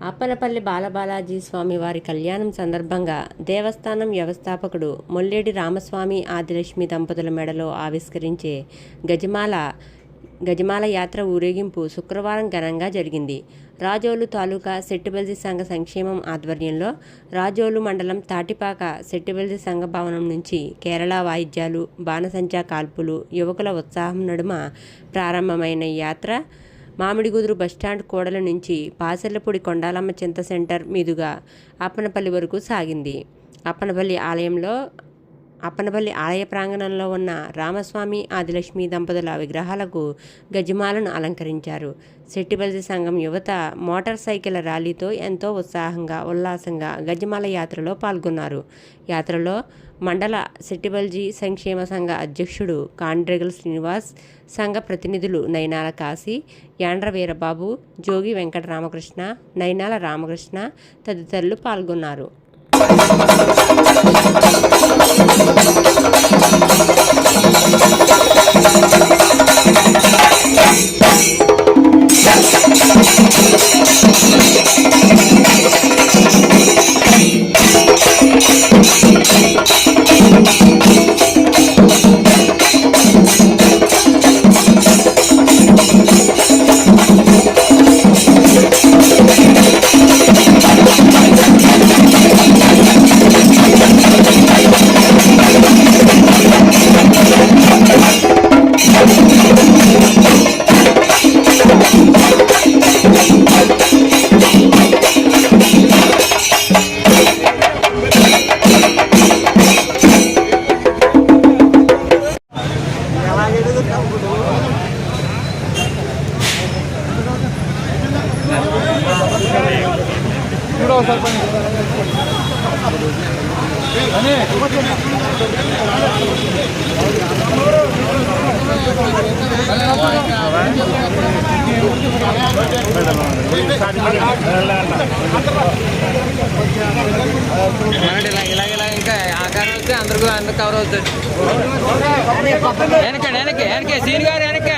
అప్పలపల్లి బాలబాలాజీ స్వామి వారి కళ్యాణం సందర్భంగా దేవస్థానం వ్యవస్థాపకుడు మొల్లేడి రామస్వామి ఆదిలక్ష్మి దంపతుల మెడలో ఆవిష్కరించే గజమాల గజమాల యాత్ర ఊరేగింపు శుక్రవారం ఘనంగా జరిగింది. రాజోలు తాలూకా సెట్టిబెల్జి సంఘ సంక్షేమం ఆధ్వర్యంలో రాజోలు మండలం తాటిపాక సెట్టిబెల్జి సంఘ భవనం నుంచి కేరళ వాయిద్యాలు బాణసంచా కాల్పులు యువకుల ఉత్సాహం నడుమ ప్రారంభమైన యాత్ర మామిడిగుదురు బస్టాండ్ కూడల నుంచి పాసర్లపూడి కొండాలమ్మ చింత సెంటర్ మీదుగా అప్పనపల్లి వరకు సాగింది. అప్పనపల్లి ఆలయంలో అప్పనపల్లి ఆలయ ప్రాంగణంలో ఉన్న రామస్వామి ఆదిలక్ష్మి దంపతుల విగ్రహాలకు గజమాలను అలంకరించారు. సెట్టిబల్జి సంఘం యువత మోటార్ సైకిల్ ర్యాలీతో ఎంతో ఉత్సాహంగా ఉల్లాసంగా గజమాల యాత్రలో పాల్గొన్నారు. యాత్రలో మండల శెట్టిబల్జీ సంక్షేమ సంఘ అధ్యక్షుడు కాండ్రెగల్ శ్రీనివాస్ సంఘ ప్రతినిధులు నైనాల కాశీ యాండ్ర వీరబాబు జోగి వెంకటరామకృష్ణ నయనాల నైనాల రామకృష్ణ తదితరులు పాల్గొన్నారు. フフフフ。ఇలా ఇలా ఇలా ఇంకా ఆకారం వస్తే అందరికీ అందరు కవర్ అవుతుంది వెనక వెనక వెనక సీన్ గారు వెనక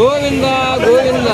ಗೋವಿಂದ ಗೋವಿಂದ